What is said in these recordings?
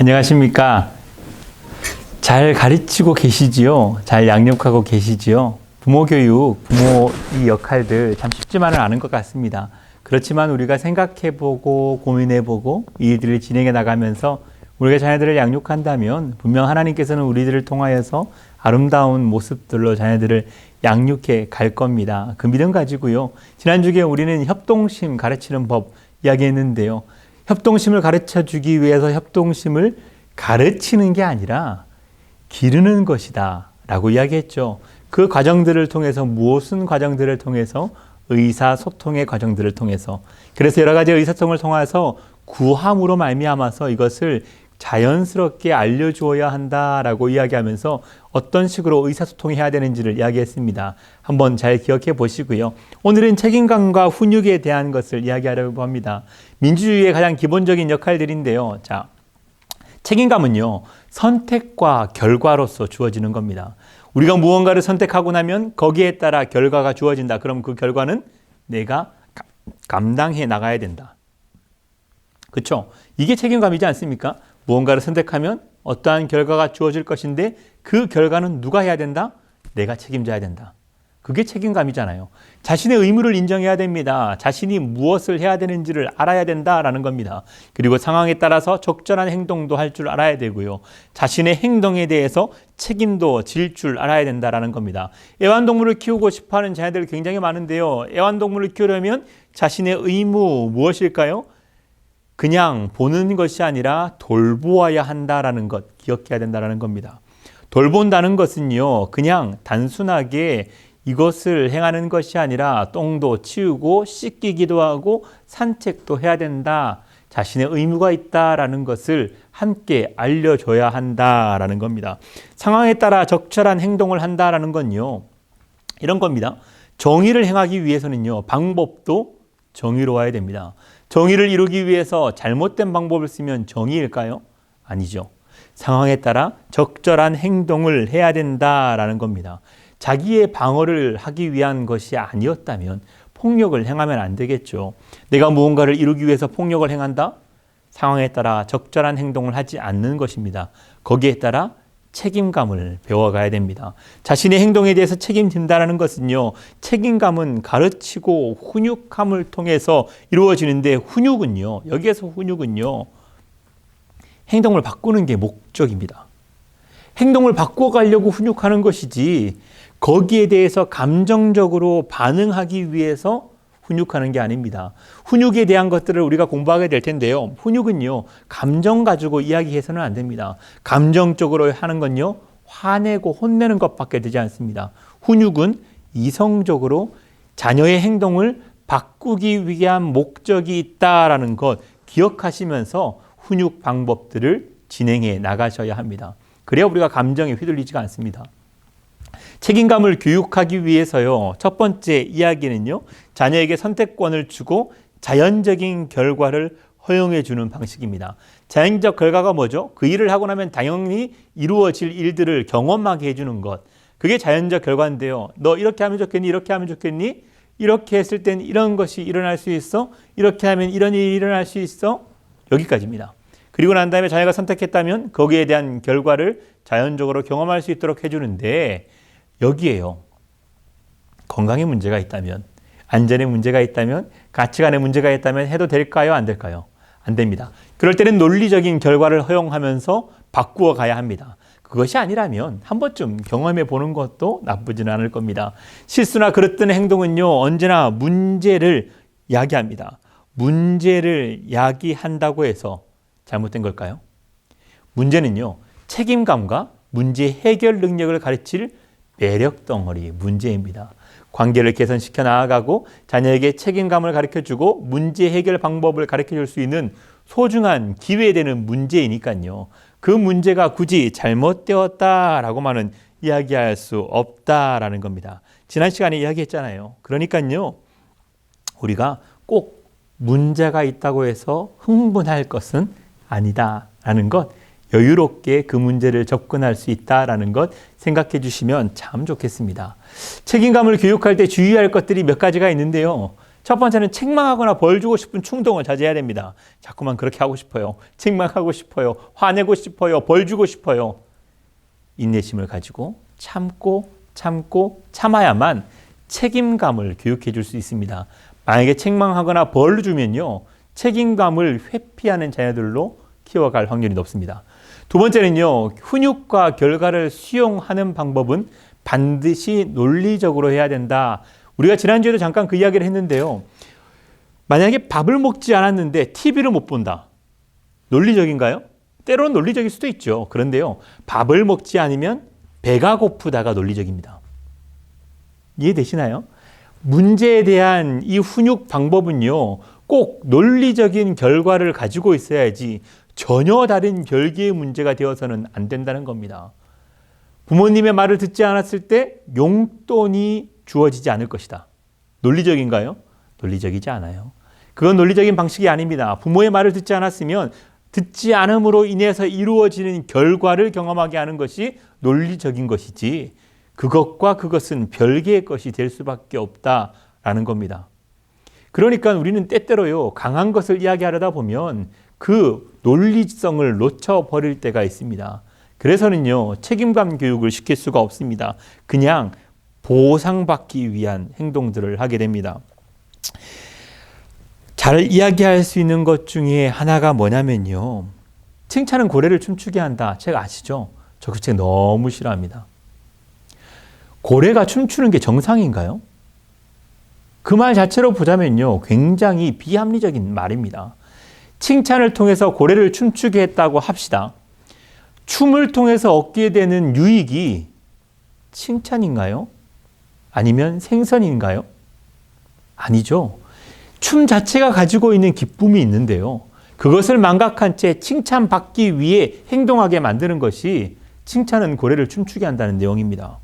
안녕하십니까. 잘 가르치고 계시지요? 잘 양육하고 계시지요? 부모 교육, 부모 이 역할들 참 쉽지만은 않은 것 같습니다. 그렇지만 우리가 생각해보고 고민해보고 이 일들을 진행해 나가면서 우리가 자녀들을 양육한다면 분명 하나님께서는 우리들을 통하여서 아름다운 모습들로 자녀들을 양육해 갈 겁니다. 그 믿음 가지고요. 지난주에 우리는 협동심 가르치는 법 이야기했는데요. 협동심을 가르쳐 주기 위해서 협동심을 가르치는 게 아니라 기르는 것이다. 라고 이야기했죠. 그 과정들을 통해서 무엇은 과정들을 통해서 의사소통의 과정들을 통해서 그래서 여러 가지 의사소통을 통해서 구함으로 말미암아서 이것을 자연스럽게 알려주어야 한다라고 이야기하면서 어떤 식으로 의사소통해야 되는지를 이야기했습니다. 한번 잘 기억해 보시고요. 오늘은 책임감과 훈육에 대한 것을 이야기하려고 합니다. 민주주의의 가장 기본적인 역할들인데요. 자, 책임감은요, 선택과 결과로서 주어지는 겁니다. 우리가 무언가를 선택하고 나면 거기에 따라 결과가 주어진다. 그럼 그 결과는 내가 감당해 나가야 된다. 그렇죠? 이게 책임감이지 않습니까? 무언가를 선택하면 어떠한 결과가 주어질 것인데 그 결과는 누가 해야 된다? 내가 책임져야 된다. 그게 책임감이잖아요. 자신의 의무를 인정해야 됩니다. 자신이 무엇을 해야 되는지를 알아야 된다라는 겁니다. 그리고 상황에 따라서 적절한 행동도 할 줄 알아야 되고요. 자신의 행동에 대해서 책임도 질 줄 알아야 된다라는 겁니다. 애완동물을 키우고 싶어 하는 자녀들 굉장히 많은데요. 애완동물을 키우려면 자신의 의무 무엇일까요? 그냥 보는 것이 아니라 돌보아야 한다라는 것 기억해야 된다라는 겁니다. 돌본다는 것은요, 그냥 단순하게 이것을 행하는 것이 아니라 똥도 치우고 씻기기도 하고 산책도 해야 된다. 자신의 의무가 있다라는 것을 함께 알려줘야 한다라는 겁니다. 상황에 따라 적절한 행동을 한다라는 건요, 이런 겁니다. 정의를 행하기 위해서는요, 방법도 정의로워야 됩니다. 정의를 이루기 위해서 잘못된 방법을 쓰면 정의일까요? 아니죠. 상황에 따라 적절한 행동을 해야 된다라는 겁니다. 자기의 방어를 하기 위한 것이 아니었다면 폭력을 행하면 안 되겠죠. 내가 무언가를 이루기 위해서 폭력을 행한다? 상황에 따라 적절한 행동을 하지 않는 것입니다. 거기에 따라 책임감을 배워가야 됩니다. 자신의 행동에 대해서 책임진다는 것은요, 책임감은 가르치고 훈육함을 통해서 이루어지는데 훈육은요, 여기에서 훈육은요, 행동을 바꾸는 게 목적입니다. 행동을 바꿔가려고 훈육하는 것이지 거기에 대해서 감정적으로 반응하기 위해서 훈육하는 게 아닙니다. 훈육에 대한 것들을 우리가 공부하게 될 텐데요. 훈육은요, 감정 가지고 이야기해서는 안 됩니다. 감정적으로 하는 건요, 화내고 혼내는 것밖에 되지 않습니다. 훈육은 이성적으로 자녀의 행동을 바꾸기 위한 목적이 있다라는 것 기억하시면서 훈육 방법들을 진행해 나가셔야 합니다. 그래야 우리가 감정에 휘둘리지가 않습니다. 책임감을 교육하기 위해서요. 첫 번째 이야기는요. 자녀에게 선택권을 주고 자연적인 결과를 허용해 주는 방식입니다. 자연적 결과가 뭐죠? 그 일을 하고 나면 당연히 이루어질 일들을 경험하게 해주는 것. 그게 자연적 결과인데요. 너 이렇게 하면 좋겠니? 이렇게 하면 좋겠니? 이렇게 했을 땐 이런 것이 일어날 수 있어? 이렇게 하면 이런 일이 일어날 수 있어? 여기까지입니다. 그리고 난 다음에 자녀가 선택했다면 거기에 대한 결과를 자연적으로 경험할 수 있도록 해주는데 여기에요. 건강에 문제가 있다면, 안전에 문제가 있다면, 가치관에 문제가 있다면 해도 될까요? 안 될까요? 안 됩니다. 그럴 때는 논리적인 결과를 허용하면서 바꾸어 가야 합니다. 그것이 아니라면 한 번쯤 경험해 보는 것도 나쁘지는 않을 겁니다. 실수나 그릇된 행동은요, 언제나 문제를 야기합니다. 문제를 야기한다고 해서 잘못된 걸까요? 문제는요, 책임감과 문제 해결 능력을 가르칠 매력 덩어리 문제입니다. 관계를 개선시켜 나아가고 자녀에게 책임감을 가르쳐 주고 문제 해결 방법을 가르쳐 줄 수 있는 소중한 기회되는 문제이니까요. 그 문제가 굳이 잘못되었다라고만은 이야기할 수 없다라는 겁니다. 지난 시간에 이야기했잖아요. 그러니까요. 우리가 꼭 문제가 있다고 해서 흥분할 것은 아니다라는 것 여유롭게 그 문제를 접근할 수 있다라는 것 생각해 주시면 참 좋겠습니다. 책임감을 교육할 때 주의할 것들이 몇 가지가 있는데요. 첫 번째는 책망하거나 벌 주고 싶은 충동을 자제해야 됩니다. 자꾸만 그렇게 하고 싶어요. 책망하고 싶어요. 화내고 싶어요. 벌 주고 싶어요. 인내심을 가지고 참고 참고 참아야만 책임감을 교육해 줄 수 있습니다. 만약에 책망하거나 벌 주면요. 책임감을 회피하는 자녀들로 키워갈 확률이 높습니다. 두 번째는요. 훈육과 결과를 수용하는 방법은 반드시 논리적으로 해야 된다. 우리가 지난주에도 잠깐 그 이야기를 했는데요. 만약에 밥을 먹지 않았는데 TV를 못 본다. 논리적인가요? 때로는 논리적일 수도 있죠. 그런데요. 밥을 먹지 않으면 배가 고프다가 논리적입니다. 이해되시나요? 문제에 대한 이 훈육 방법은요. 꼭 논리적인 결과를 가지고 있어야지 전혀 다른 별개의 문제가 되어서는 안 된다는 겁니다. 부모님의 말을 듣지 않았을 때 용돈이 주어지지 않을 것이다. 논리적인가요? 논리적이지 않아요. 그건 논리적인 방식이 아닙니다. 부모의 말을 듣지 않았으면 듣지 않음으로 인해서 이루어지는 결과를 경험하게 하는 것이 논리적인 것이지 그것과 그것은 별개의 것이 될 수밖에 없다라는 겁니다. 그러니까 우리는 때때로요 강한 것을 이야기하려다 보면 그 논리성을 놓쳐버릴 때가 있습니다. 그래서는요 책임감 교육을 시킬 수가 없습니다. 그냥 보상받기 위한 행동들을 하게 됩니다. 잘 이야기할 수 있는 것 중에 하나가 뭐냐면요. 칭찬은 고래를 춤추게 한다. 책 아시죠? 저 그 책 너무 싫어합니다. 고래가 춤추는 게 정상인가요? 그 말 자체로 보자면요. 굉장히 비합리적인 말입니다. 칭찬을 통해서 고래를 춤추게 했다고 합시다. 춤을 통해서 얻게 되는 유익이 칭찬인가요? 아니면 생선인가요? 아니죠. 춤 자체가 가지고 있는 기쁨이 있는데요. 그것을 망각한 채 칭찬받기 위해 행동하게 만드는 것이 칭찬은 고래를 춤추게 한다는 내용입니다.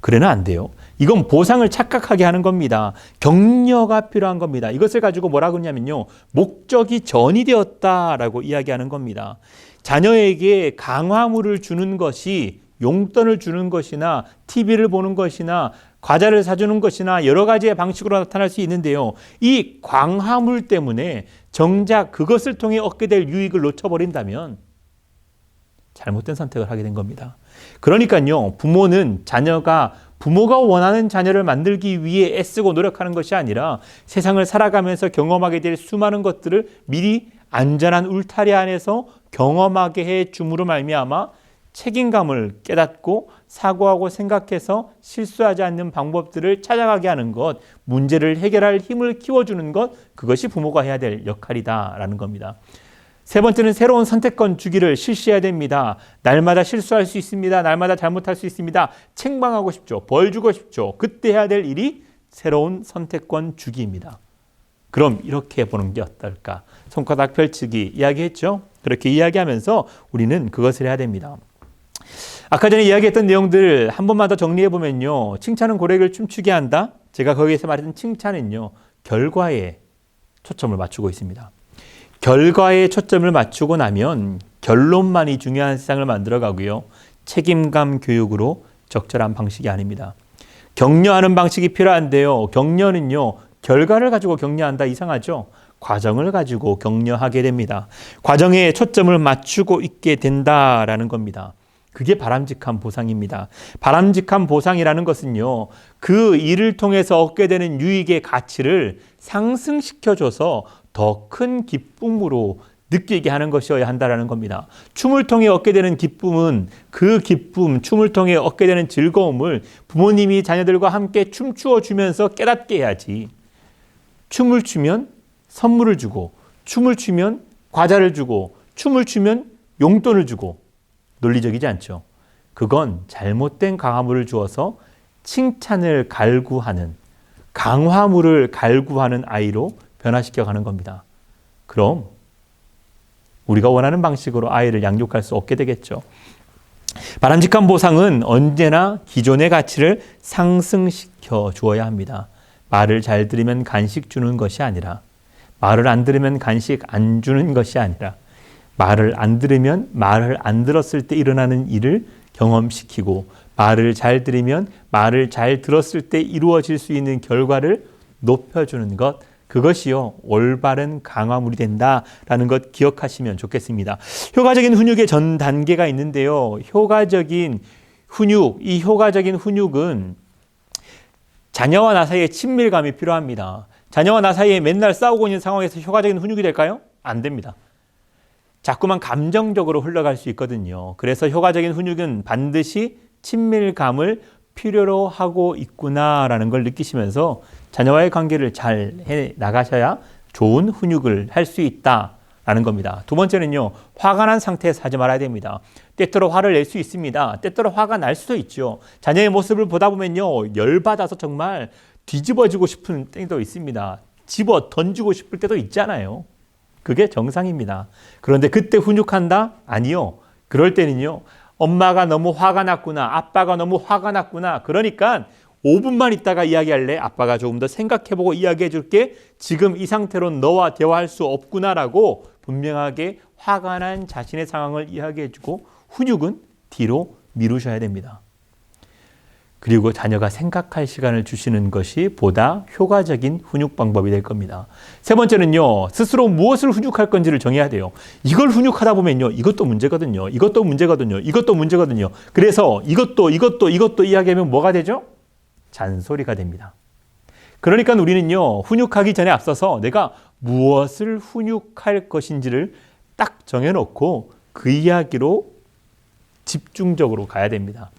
그래는 안 돼요. 이건 보상을 착각하게 하는 겁니다. 격려가 필요한 겁니다. 이것을 가지고 뭐라고 하냐면요. 목적이 전이 되었다라고 이야기하는 겁니다. 자녀에게 강화물을 주는 것이 용돈을 주는 것이나 TV를 보는 것이나 과자를 사주는 것이나 여러 가지의 방식으로 나타날 수 있는데요. 이 광화물 때문에 정작 그것을 통해 얻게 될 유익을 놓쳐버린다면 잘못된 선택을 하게 된 겁니다. 그러니까요, 부모는 자녀가 부모가 원하는 자녀를 만들기 위해 애쓰고 노력하는 것이 아니라 세상을 살아가면서 경험하게 될 수많은 것들을 미리 안전한 울타리 안에서 경험하게 해 줌으로 말미암아 책임감을 깨닫고 사고하고 생각해서 실수하지 않는 방법들을 찾아가게 하는 것, 문제를 해결할 힘을 키워주는 것, 그것이 부모가 해야 될 역할이다라는 겁니다. 세 번째는 새로운 선택권 주기를 실시해야 됩니다. 날마다 실수할 수 있습니다. 날마다 잘못할 수 있습니다. 책망하고 싶죠. 벌 주고 싶죠. 그때 해야 될 일이 새로운 선택권 주기입니다. 그럼 이렇게 보는 게 어떨까? 손바닥 펼치기 이야기했죠? 그렇게 이야기하면서 우리는 그것을 해야 됩니다. 아까 전에 이야기했던 내용들 한 번만 더 정리해 보면요. 칭찬은 고래를 춤추게 한다. 제가 거기에서 말했던 칭찬은요. 결과에 초점을 맞추고 있습니다. 결과에 초점을 맞추고 나면 결론만이 중요한 세상을 만들어 가고요. 책임감 교육으로 적절한 방식이 아닙니다. 격려하는 방식이 필요한데요. 격려는요. 결과를 가지고 격려한다 이상하죠. 과정을 가지고 격려하게 됩니다. 과정에 초점을 맞추고 있게 된다라는 겁니다. 그게 바람직한 보상입니다. 바람직한 보상이라는 것은요, 그 일을 통해서 얻게 되는 유익의 가치를 상승시켜줘서 더 큰 기쁨으로 느끼게 하는 것이어야 한다라는 겁니다. 춤을 통해 얻게 되는 기쁨은 그 기쁨, 춤을 통해 얻게 되는 즐거움을 부모님이 자녀들과 함께 춤추어 주면서 깨닫게 해야지. 춤을 추면 선물을 주고, 춤을 추면 과자를 주고, 춤을 추면 용돈을 주고, 논리적이지 않죠. 그건 잘못된 강화물을 주어서 칭찬을 갈구하는 강화물을 갈구하는 아이로 변화시켜 가는 겁니다. 그럼 우리가 원하는 방식으로 아이를 양육할 수 없게 되겠죠. 바람직한 보상은 언제나 기존의 가치를 상승시켜 주어야 합니다. 말을 잘 들으면 간식 주는 것이 아니라 말을 안 들으면 간식 안 주는 것이 아니라 말을 안 들으면 말을 안 들었을 때 일어나는 일을 경험시키고 말을 잘 들으면 말을 잘 들었을 때 이루어질 수 있는 결과를 높여주는 것 그것이요 올바른 강화물이 된다라는 것 기억하시면 좋겠습니다. 효과적인 훈육의 전 단계가 있는데요. 효과적인 훈육 이 효과적인 훈육은 자녀와 나 사이에 친밀감이 필요합니다. 자녀와 나 사이에 맨날 싸우고 있는 상황에서 효과적인 훈육이 될까요? 안 됩니다. 자꾸만 감정적으로 흘러갈 수 있거든요. 그래서 효과적인 훈육은 반드시 친밀감을 필요로 하고 있구나라는 걸 느끼시면서 자녀와의 관계를 잘 해 나가셔야 좋은 훈육을 할 수 있다라는 겁니다. 두 번째는요, 화가 난 상태에서 하지 말아야 됩니다. 때때로 화를 낼 수 있습니다. 때때로 화가 날 수도 있죠. 자녀의 모습을 보다 보면요, 열받아서 정말 뒤집어지고 싶은 때도 있습니다. 집어 던지고 싶을 때도 있잖아요. 그게 정상입니다. 그런데 그때 훈육한다? 아니요. 그럴 때는요, 엄마가 너무 화가 났구나. 아빠가 너무 화가 났구나. 그러니까 5분만 있다가 이야기할래? 아빠가 조금 더 생각해보고 이야기해 줄게. 지금 이 상태로 너와 대화할 수 없구나라고 분명하게 화가 난 자신의 상황을 이야기해 주고 훈육은 뒤로 미루셔야 됩니다. 그리고 자녀가 생각할 시간을 주시는 것이 보다 효과적인 훈육 방법이 될 겁니다. 세 번째는요, 스스로 무엇을 훈육할 건지를 정해야 돼요. 이걸 훈육하다 보면요, 이것도 문제거든요. 이것도 문제거든요. 이것도 문제거든요. 그래서 이것도, 이것도, 이것도 이야기하면 뭐가 되죠? 잔소리가 됩니다. 그러니까 우리는요, 훈육하기 전에 앞서서 내가 무엇을 훈육할 것인지를 딱 정해놓고 그 이야기로 집중적으로 가야 됩니다.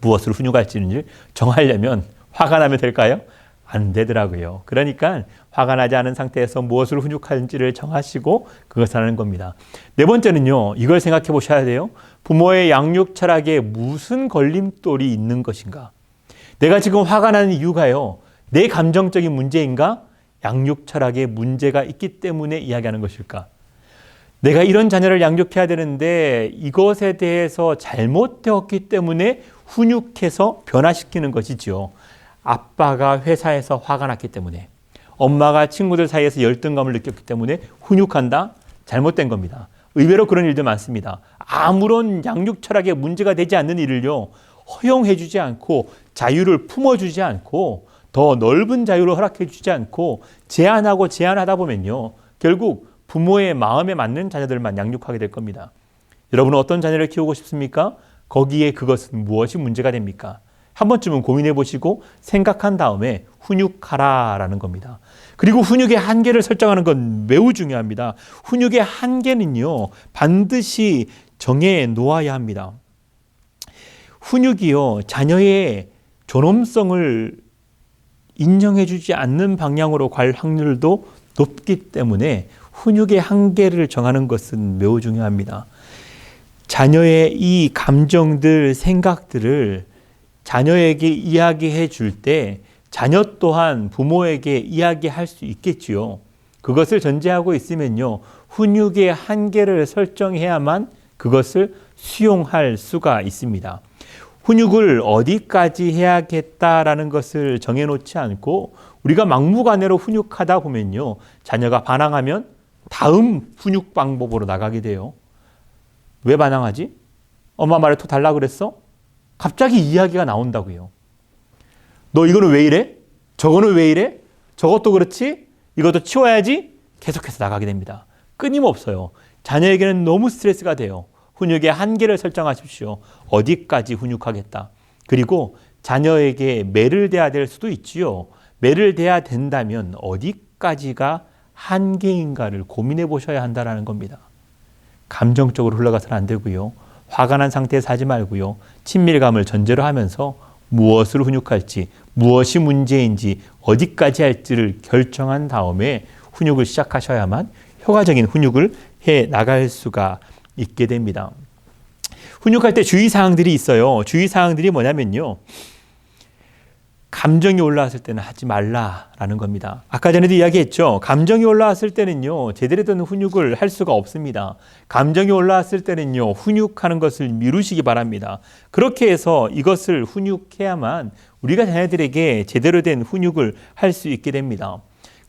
무엇을 훈육할지는 정하려면 화가 나면 될까요? 안 되더라고요. 그러니까 화가 나지 않은 상태에서 무엇을 훈육할지를 정하시고 그것을 하는 겁니다. 네 번째는요, 이걸 생각해 보셔야 돼요. 부모의 양육 철학에 무슨 걸림돌이 있는 것인가? 내가 지금 화가 나는 이유가요, 내 감정적인 문제인가? 양육 철학에 문제가 있기 때문에 이야기하는 것일까? 내가 이런 자녀를 양육해야 되는데 이것에 대해서 잘못되었기 때문에 훈육해서 변화시키는 것이지요. 아빠가 회사에서 화가 났기 때문에 엄마가 친구들 사이에서 열등감을 느꼈기 때문에 훈육한다? 잘못된 겁니다. 의외로 그런 일도 많습니다. 아무런 양육 철학에 문제가 되지 않는 일을요, 허용해 주지 않고 자유를 품어 주지 않고 더 넓은 자유를 허락해 주지 않고 제한하고 제한하다 보면요, 결국 부모의 마음에 맞는 자녀들만 양육하게 될 겁니다. 여러분은 어떤 자녀를 키우고 싶습니까? 거기에 그것은 무엇이 문제가 됩니까? 한 번쯤은 고민해 보시고 생각한 다음에 훈육하라라는 겁니다. 그리고 훈육의 한계를 설정하는 건 매우 중요합니다. 훈육의 한계는요, 반드시 정해 놓아야 합니다. 훈육이요, 자녀의 존엄성을 인정해 주지 않는 방향으로 갈 확률도 높기 때문에 훈육의 한계를 정하는 것은 매우 중요합니다. 자녀의 이 감정들, 생각들을 자녀에게 이야기해 줄 때 자녀 또한 부모에게 이야기할 수 있겠지요. 그것을 전제하고 있으면요. 훈육의 한계를 설정해야만 그것을 수용할 수가 있습니다. 훈육을 어디까지 해야겠다라는 것을 정해놓지 않고 우리가 막무가내로 훈육하다 보면요. 자녀가 반항하면 다음 훈육 방법으로 나가게 돼요. 왜 반항하지? 엄마 말에 또 달라 그랬어? 갑자기 이야기가 나온다고요. 너 이거는 왜 이래? 저거는 왜 이래? 저것도 그렇지? 이것도 치워야지? 계속해서 나가게 됩니다. 끊임없어요. 자녀에게는 너무 스트레스가 돼요. 훈육의 한계를 설정하십시오. 어디까지 훈육하겠다. 그리고 자녀에게 매를 대야 될 수도 있지요. 매를 대야 된다면 어디까지가 한계인가를 고민해 보셔야 한다는 겁니다. 감정적으로 흘러가서는 안 되고요. 화가 난 상태에서 하지 말고요. 친밀감을 전제로 하면서 무엇을 훈육할지, 무엇이 문제인지, 어디까지 할지를 결정한 다음에 훈육을 시작하셔야만 효과적인 훈육을 해 나갈 수가 있게 됩니다. 훈육할 때 주의사항들이 있어요. 주의사항들이 뭐냐면요. 감정이 올라왔을 때는 하지 말라라는 겁니다. 아까 전에도 이야기했죠. 감정이 올라왔을 때는요, 제대로 된 훈육을 할 수가 없습니다. 감정이 올라왔을 때는요, 훈육하는 것을 미루시기 바랍니다. 그렇게 해서 이것을 훈육해야만 우리가 자녀들에게 제대로 된 훈육을 할 수 있게 됩니다.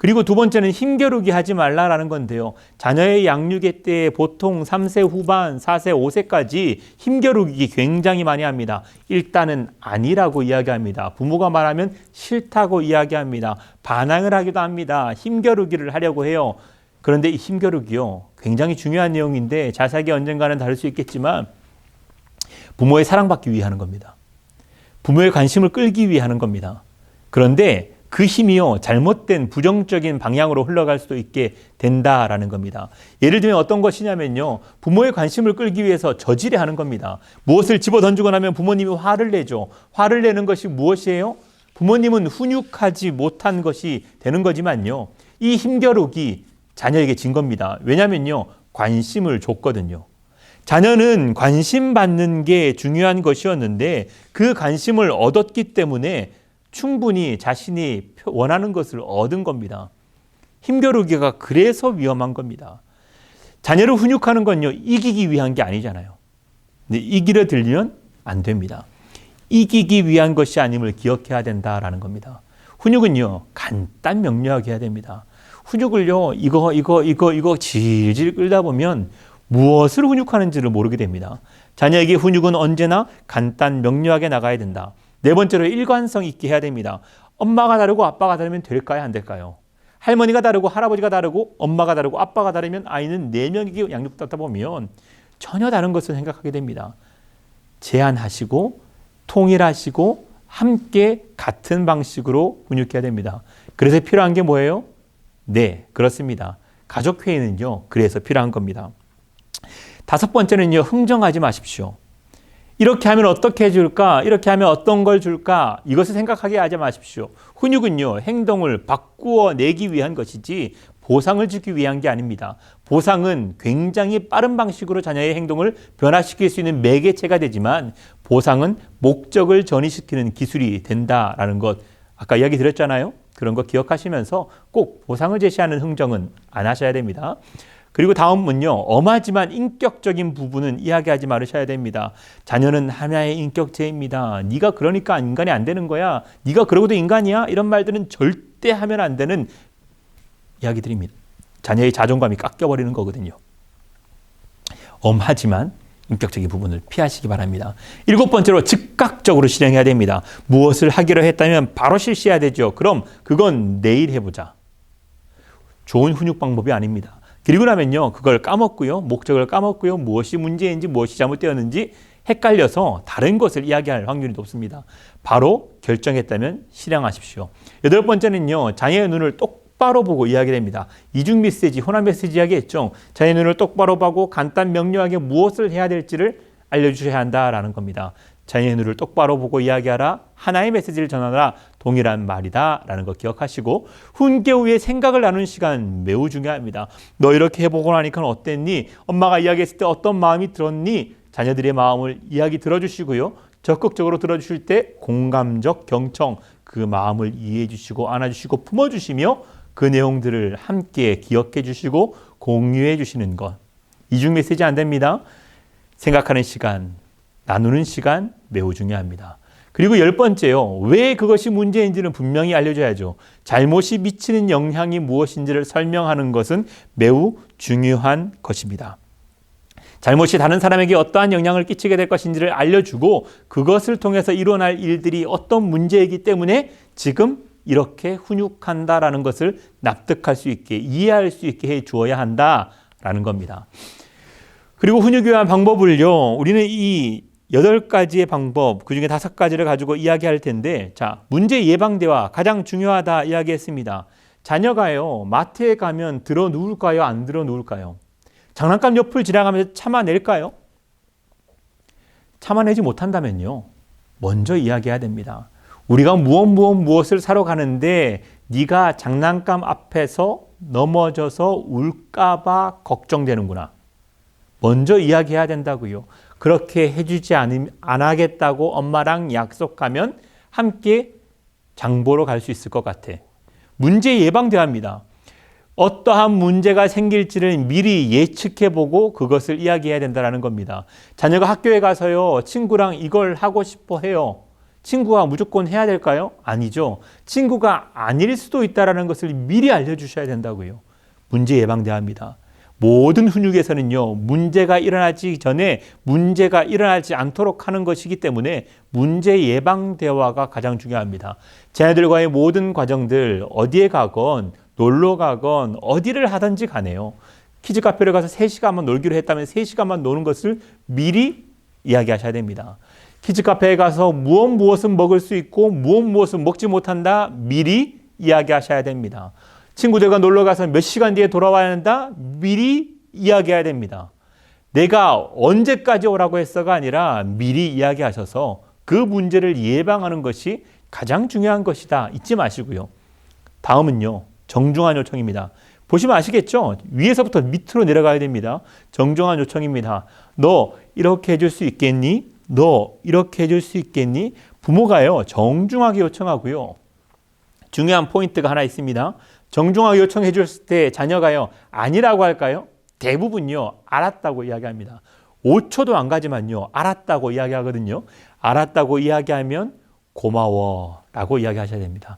그리고 두 번째는 힘겨루기 하지 말라라는 건데요. 자녀의 양육의 때 보통 3세 후반, 4세, 5세까지 힘겨루기 굉장히 많이 합니다. 일단은 아니라고 이야기합니다. 부모가 말하면 싫다고 이야기합니다. 반항을 하기도 합니다. 힘겨루기를 하려고 해요. 그런데 이 힘겨루기요. 굉장히 중요한 내용인데 자세하게 언젠가는 다룰 수 있겠지만 부모의 사랑받기 위해 하는 겁니다. 부모의 관심을 끌기 위해 하는 겁니다. 그런데 그 힘이요 잘못된 부정적인 방향으로 흘러갈 수도 있게 된다라는 겁니다. 예를 들면 어떤 것이냐면요 부모의 관심을 끌기 위해서 저질에 하는 겁니다. 무엇을 집어 던지고 나면 부모님이 화를 내죠. 화를 내는 것이 무엇이에요? 부모님은 훈육하지 못한 것이 되는 거지만요 이 힘겨루기 자녀에게 진 겁니다. 왜냐면요 관심을 줬거든요. 자녀는 관심 받는 게 중요한 것이었는데 그 관심을 얻었기 때문에 충분히 자신이 원하는 것을 얻은 겁니다. 힘겨루기가 그래서 위험한 겁니다. 자녀를 훈육하는 건요, 이기기 위한 게 아니잖아요. 근데 이기려 들면 안 됩니다. 이기기 위한 것이 아님을 기억해야 된다라는 겁니다. 훈육은요, 간단 명료하게 해야 됩니다. 훈육을요, 이거, 이거, 이거, 이거 질질 끌다 보면 무엇을 훈육하는지를 모르게 됩니다. 자녀에게 훈육은 언제나 간단 명료하게 나가야 된다. 네 번째로 일관성 있게 해야 됩니다. 엄마가 다르고 아빠가 다르면 될까요? 안 될까요? 할머니가 다르고 할아버지가 다르고 엄마가 다르고 아빠가 다르면 아이는 네 명에게 양육받다 보면 전혀 다른 것을 생각하게 됩니다. 제한하시고 통일하시고 함께 같은 방식으로 훈육해야 됩니다. 그래서 필요한 게 뭐예요? 네, 그렇습니다. 가족 회의는요, 그래서 필요한 겁니다. 다섯 번째는요, 흥정하지 마십시오. 이렇게 하면 어떻게 해줄까? 이렇게 하면 어떤 걸 줄까? 이것을 생각하게 하지 마십시오. 훈육은요, 행동을 바꾸어 내기 위한 것이지 보상을 주기 위한 게 아닙니다. 보상은 굉장히 빠른 방식으로 자녀의 행동을 변화시킬 수 있는 매개체가 되지만 보상은 목적을 전이시키는 기술이 된다라는 것 아까 이야기 드렸잖아요. 그런 거 기억하시면서 꼭 보상을 제시하는 흥정은 안 하셔야 됩니다. 그리고 다음은요. 엄하지만 인격적인 부분은 이야기하지 말으셔야 됩니다. 자녀는 하나의 인격체입니다. 네가 그러니까 인간이 안 되는 거야. 네가 그러고도 인간이야. 이런 말들은 절대 하면 안 되는 이야기들입니다. 자녀의 자존감이 깎여버리는 거거든요. 엄하지만 인격적인 부분을 피하시기 바랍니다. 일곱 번째로 즉각적으로 실행해야 됩니다. 무엇을 하기로 했다면 바로 실시해야 되죠. 그럼 그건 내일 해보자. 좋은 훈육 방법이 아닙니다. 그리고 나면요, 그걸 까먹고요, 목적을 까먹고요, 무엇이 문제인지 무엇이 잘못되었는지 헷갈려서 다른 것을 이야기할 확률이 높습니다. 바로 결정했다면 실행하십시오. 여덟 번째는요, 자녀의 눈을 똑바로 보고 이야기됩니다. 이중 메시지, 혼합 메시지 이야기했죠. 자녀의 눈을 똑바로 보고 간단 명료하게 무엇을 해야 될지를 알려주셔야 한다라는 겁니다. 자녀의 눈을 똑바로 보고 이야기하라. 하나의 메시지를 전하라. 동일한 말이다. 라는 거 기억하시고 훈계 후에 생각을 나누는 시간 매우 중요합니다. 너 이렇게 해보고 나니까 어땠니? 엄마가 이야기했을 때 어떤 마음이 들었니? 자녀들의 마음을 이야기 들어주시고요. 적극적으로 들어주실 때 공감적 경청 그 마음을 이해해 주시고 안아주시고 품어주시며 그 내용들을 함께 기억해 주시고 공유해 주시는 것. 이중 메시지 안 됩니다. 생각하는 시간, 나누는 시간 매우 중요합니다. 그리고 열 번째요. 왜 그것이 문제인지는 분명히 알려줘야죠. 잘못이 미치는 영향이 무엇인지를 설명하는 것은 매우 중요한 것입니다. 잘못이 다른 사람에게 어떠한 영향을 끼치게 될 것인지를 알려주고 그것을 통해서 일어날 일들이 어떤 문제이기 때문에 지금 이렇게 훈육한다라는 것을 납득할 수 있게 이해할 수 있게 해 주어야 한다라는 겁니다. 그리고 훈육에 대한 방법을요. 우리는 이 여덟 가지의 방법, 그 중에 다섯 가지를 가지고 이야기할 텐데, 자, 문제 예방 대화 가장 중요하다 이야기했습니다. 자녀가요, 마트에 가면 들어 누울까요? 안 들어 누울까요? 장난감 옆을 지나가면서 참아낼까요? 참아내지 못한다면요, 먼저 이야기해야 됩니다. 우리가 무엇 무엇 무엇을 사러 가는데 네가 장난감 앞에서 넘어져서 울까봐 걱정되는구나. 먼저 이야기해야 된다고요. 그렇게 해주지 않, 안 하겠다고 엄마랑 약속하면 함께 장보러 갈 수 있을 것 같아. 문제 예방대화입니다. 어떠한 문제가 생길지를 미리 예측해 보고 그것을 이야기해야 된다는 겁니다. 자녀가 학교에 가서요, 친구랑 이걸 하고 싶어 해요. 친구가 무조건 해야 될까요? 아니죠. 친구가 아닐 수도 있다라는 것을 미리 알려 주셔야 된다고요. 문제 예방 대화입니다. 모든 훈육에서는요, 문제가 일어나지 전에 문제가 일어나지 않도록 하는 것이기 때문에 문제 예방 대화가 가장 중요합니다. 자녀들과의 모든 과정들, 어디에 가건, 놀러 가건, 어디를 하든지 가네요. 키즈 카페를 가서 3시간만 놀기로 했다면 3시간만 노는 것을 미리 이야기하셔야 됩니다. 키즈 카페에 가서 무엇 무엇은 먹을 수 있고 무엇 무엇은 먹지 못한다 미리 이야기하셔야 됩니다. 친구들과 놀러 가서 몇 시간 뒤에 돌아와야 한다 미리 이야기해야 됩니다. 내가 언제까지 오라고 했어가 아니라 미리 이야기하셔서 그 문제를 예방하는 것이 가장 중요한 것이다. 잊지 마시고요. 다음은요. 정중한 요청입니다. 보시면 아시겠죠? 위에서부터 밑으로 내려가야 됩니다. 정중한 요청입니다. 너 이렇게 해줄 수 있겠니? 너 이렇게 해줄 수 있겠니? 부모가요, 정중하게 요청하고요. 중요한 포인트가 하나 있습니다. 정중하게 요청해 줬을 때 자녀가요, 아니라고 할까요? 대부분요, 알았다고 이야기합니다. 5초도 안 가지만요, 알았다고 이야기하거든요. 알았다고 이야기하면 고마워 라고 이야기하셔야 됩니다.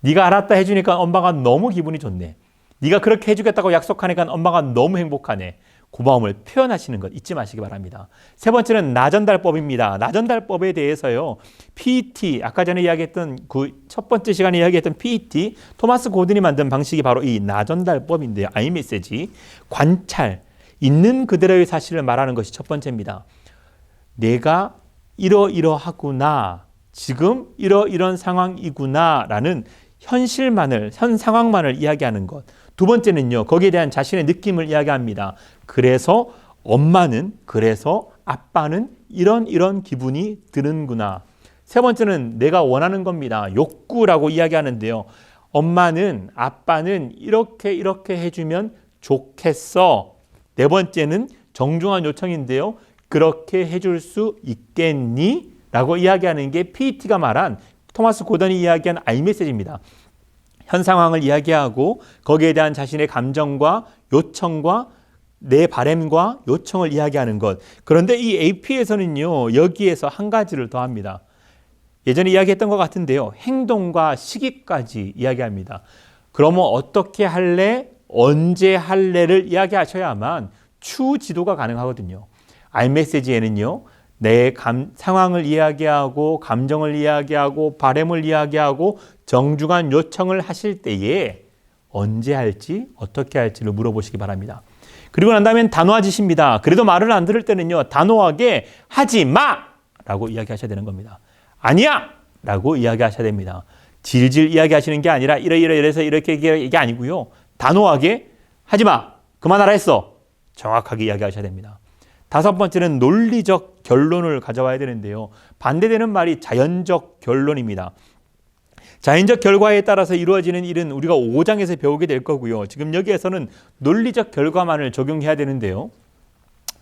네가 알았다 해주니까 엄마가 너무 기분이 좋네. 네가 그렇게 해주겠다고 약속하니까 엄마가 너무 행복하네. 고마움을 표현하시는 것 잊지 마시기 바랍니다. 세 번째는 나전달법입니다. 나전달법에 대해서요. PET 아까 전에 이야기했던 그 첫 번째 시간에 이야기했던 PET 토마스 고든이 만든 방식이 바로 이 나전달법인데요. 아이메시지 관찰 있는 그대로의 사실을 말하는 것이 첫 번째입니다. 내가 이러이러하구나 지금 이러이런 상황이구나라는 현실만을 현 상황만을 이야기하는 것. 두 번째는요. 거기에 대한 자신의 느낌을 이야기합니다. 그래서 엄마는 그래서 아빠는 이런 이런 기분이 드는구나. 세 번째는 내가 원하는 겁니다. 욕구라고 이야기하는데요. 엄마는 아빠는 이렇게 이렇게 해주면 좋겠어. 네 번째는 정중한 요청인데요. 그렇게 해줄 수 있겠니? 라고 이야기하는 게 PET가 말한 토마스 고던이 이야기한 아이메시지입니다. 현 상황을 이야기하고 거기에 대한 자신의 감정과 요청과 내 바램과 요청을 이야기하는 것. 그런데 이 AP에서는요, 여기에서 한 가지를 더합니다. 예전에 이야기했던 것 같은데요. 행동과 시기까지 이야기합니다. 그러면 어떻게 할래? 언제 할래를 이야기하셔야만 추 지도가 가능하거든요. 알메시지에는요. 내 감, 상황을 이야기하고 감정을 이야기하고 바램을 이야기하고 정중한 요청을 하실 때에 언제 할지 어떻게 할지를 물어보시기 바랍니다. 그리고 난 다음엔 단호해지십니다. 그래도 말을 안 들을 때는요. 단호하게 하지 마! 라고 이야기하셔야 되는 겁니다. 아니야! 라고 이야기하셔야 됩니다. 질질 이야기하시는 게 아니라 이러이러 이래서 이렇게 이게 아니고요. 단호하게 하지 마! 그만하라 했어! 정확하게 이야기하셔야 됩니다. 다섯 번째는 논리적 결론을 가져와야 되는데요. 반대되는 말이 자연적 결론입니다. 자연적 결과에 따라서 이루어지는 일은 우리가 5장에서 배우게 될 거고요. 지금 여기에서는 논리적 결과만을 적용해야 되는데요.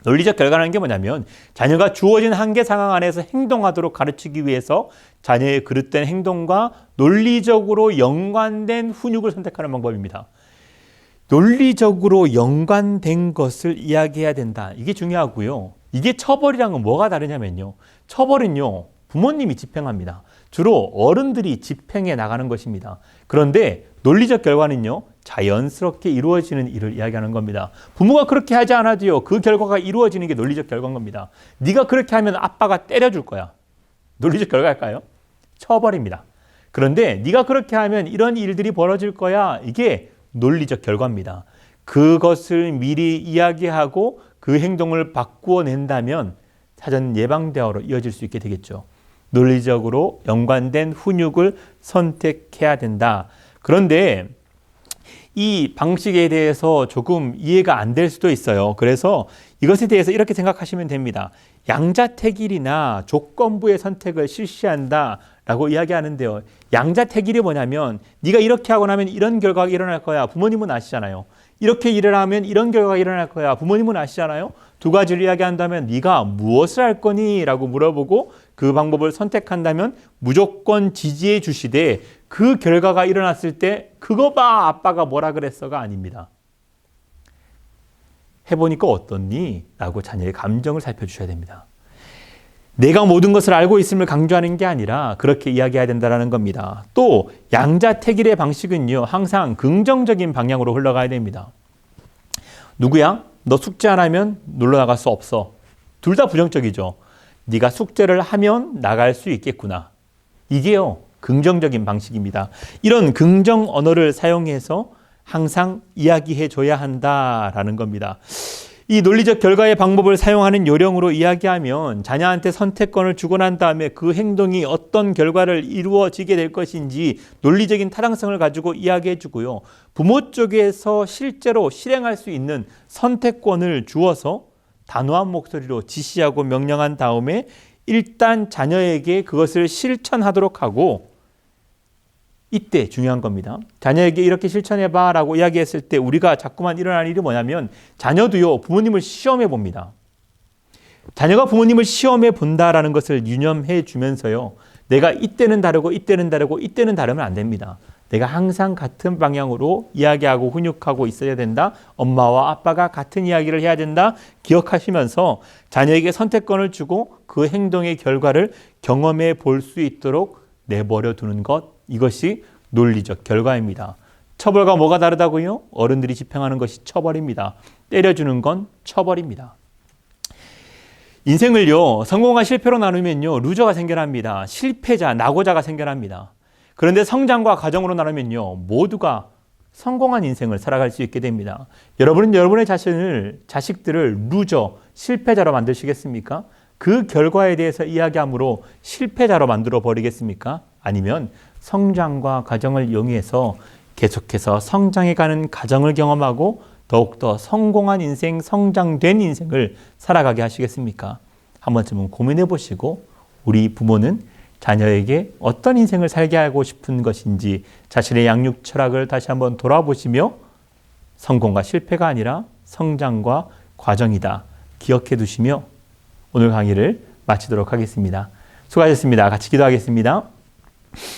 논리적 결과라는 게 뭐냐면 자녀가 주어진 한계 상황 안에서 행동하도록 가르치기 위해서 자녀의 그릇된 행동과 논리적으로 연관된 훈육을 선택하는 방법입니다. 논리적으로 연관된 것을 이야기해야 된다. 이게 중요하고요. 이게 처벌이랑은 뭐가 다르냐면요. 처벌은요, 부모님이 집행합니다. 주로 어른들이 집행해 나가는 것입니다. 그런데 논리적 결과는요, 자연스럽게 이루어지는 일을 이야기하는 겁니다. 부모가 그렇게 하지 않아도요, 그 결과가 이루어지는 게 논리적 결과인 겁니다. 네가 그렇게 하면 아빠가 때려줄 거야. 논리적 결과일까요? 처벌입니다. 그런데 네가 그렇게 하면 이런 일들이 벌어질 거야. 이게 논리적 결과입니다. 그것을 미리 이야기하고 그 행동을 바꾸어 낸다면 사전 예방 대화로 이어질 수 있게 되겠죠. 논리적으로 연관된 훈육을 선택해야 된다. 그런데 이 방식에 대해서 조금 이해가 안 될 수도 있어요. 그래서 이것에 대해서 이렇게 생각하시면 됩니다. 양자택일이나 조건부의 선택을 실시한다라고 이야기하는데요. 양자택일이 뭐냐면 네가 이렇게 하고 나면 이런 결과가 일어날 거야. 부모님은 아시잖아요. 이렇게 일을 하면 이런 결과가 일어날 거야. 부모님은 아시잖아요. 두 가지를 이야기한다면 네가 무엇을 할 거니? 라고 물어보고 그 방법을 선택한다면 무조건 지지해 주시되 그 결과가 일어났을 때 그거 봐 아빠가 뭐라 그랬어가 아닙니다. 해보니까 어떻니? 라고 자녀의 감정을 살펴주셔야 됩니다. 내가 모든 것을 알고 있음을 강조하는 게 아니라 그렇게 이야기해야 된다는 겁니다. 또 양자택일의 방식은요. 항상 긍정적인 방향으로 흘러가야 됩니다. 누구야? 너 숙제 안 하면 놀러 나갈 수 없어. 둘 다 부정적이죠. 네가 숙제를 하면 나갈 수 있겠구나. 이게요. 긍정적인 방식입니다. 이런 긍정 언어를 사용해서 항상 이야기해 줘야 한다라는 겁니다. 이 논리적 결과의 방법을 사용하는 요령으로 이야기하면 자녀한테 선택권을 주고 난 다음에 그 행동이 어떤 결과를 이루어지게 될 것인지 논리적인 타당성을 가지고 이야기해 주고요. 부모 쪽에서 실제로 실행할 수 있는 선택권을 주어서 단호한 목소리로 지시하고 명령한 다음에 일단 자녀에게 그것을 실천하도록 하고 이때 중요한 겁니다. 자녀에게 이렇게 실천해봐 라고 이야기했을 때 우리가 자꾸만 일어나는 일이 뭐냐면 자녀도요, 부모님을 시험해 봅니다. 자녀가 부모님을 시험해 본다라는 것을 유념해 주면서요, 내가 이때는 다르고 이때는 다르고 이때는 다르면 안 됩니다. 내가 항상 같은 방향으로 이야기하고 훈육하고 있어야 된다. 엄마와 아빠가 같은 이야기를 해야 된다. 기억하시면서 자녀에게 선택권을 주고 그 행동의 결과를 경험해 볼 수 있도록 내버려 두는 것 이것이 논리적 결과입니다. 처벌과 뭐가 다르다고요? 어른들이 집행하는 것이 처벌입니다. 때려주는 건 처벌입니다. 인생을요, 성공과 실패로 나누면요, 루저가 생겨납니다. 실패자, 낙오자가 생겨납니다. 그런데 성장과 과정으로 나누면요, 모두가 성공한 인생을 살아갈 수 있게 됩니다. 여러분은 여러분의 자신을, 자식들을 루저, 실패자로 만드시겠습니까? 그 결과에 대해서 이야기함으로 실패자로 만들어 버리겠습니까? 아니면 성장과 과정을 이용해서 계속해서 성장해가는 과정을 경험하고 더욱더 성공한 인생, 성장된 인생을 살아가게 하시겠습니까? 한 번쯤은 고민해 보시고 우리 부모는 자녀에게 어떤 인생을 살게 하고 싶은 것인지 자신의 양육 철학을 다시 한번 돌아보시며 성공과 실패가 아니라 성장과 과정이다. 기억해 두시며 오늘 강의를 마치도록 하겠습니다. 수고하셨습니다. 같이 기도하겠습니다.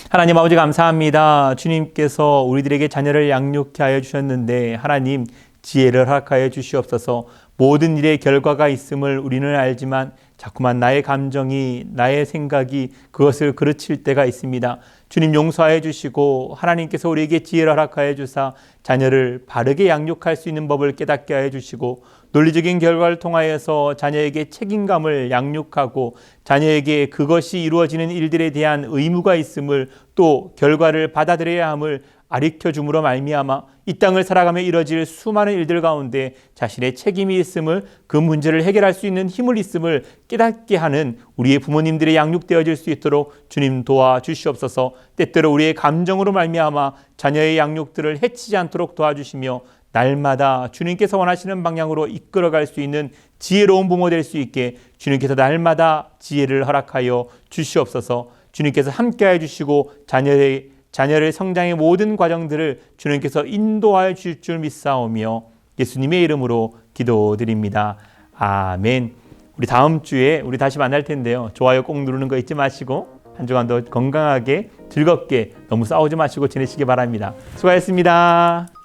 하나님 아버지 감사합니다. 주님께서 우리들에게 자녀를 양육케 하여 주셨는데 하나님 지혜를 허락하여 주시옵소서 모든 일의 결과가 있음을 우리는 알지만 자꾸만 나의 감정이 나의 생각이 그것을 그르칠 때가 있습니다. 주님 용서하여 주시고 하나님께서 우리에게 지혜를 허락하여 주사 자녀를 바르게 양육할 수 있는 법을 깨닫게 하여 주시고 논리적인 결과를 통하여서 자녀에게 책임감을 양육하고 자녀에게 그것이 이루어지는 일들에 대한 의무가 있음을 또 결과를 받아들여야 함을 아리켜 줌으로 말미암아 이 땅을 살아가며 이뤄질 수많은 일들 가운데 자신의 책임이 있음을 그 문제를 해결할 수 있는 힘을 있음을 깨닫게 하는 우리의 부모님들의 양육되어질 수 있도록 주님 도와 주시옵소서. 때때로 우리의 감정으로 말미암아 자녀의 양육들을 해치지 않도록 도와주시며 날마다 주님께서 원하시는 방향으로 이끌어갈 수 있는 지혜로운 부모 될 수 있게 주님께서 날마다 지혜를 허락하여 주시옵소서. 주님께서 함께해 주시고 자녀의 자녀를 성장의 모든 과정들을 주님께서 인도하여 주실 줄 믿사오며 예수님의 이름으로 기도드립니다. 아멘. 우리 다음 주에 우리 다시 만날 텐데요. 좋아요 꼭 누르는 거 잊지 마시고 한 주간도 건강하게 즐겁게 너무 싸우지 마시고 지내시기 바랍니다. 수고하셨습니다.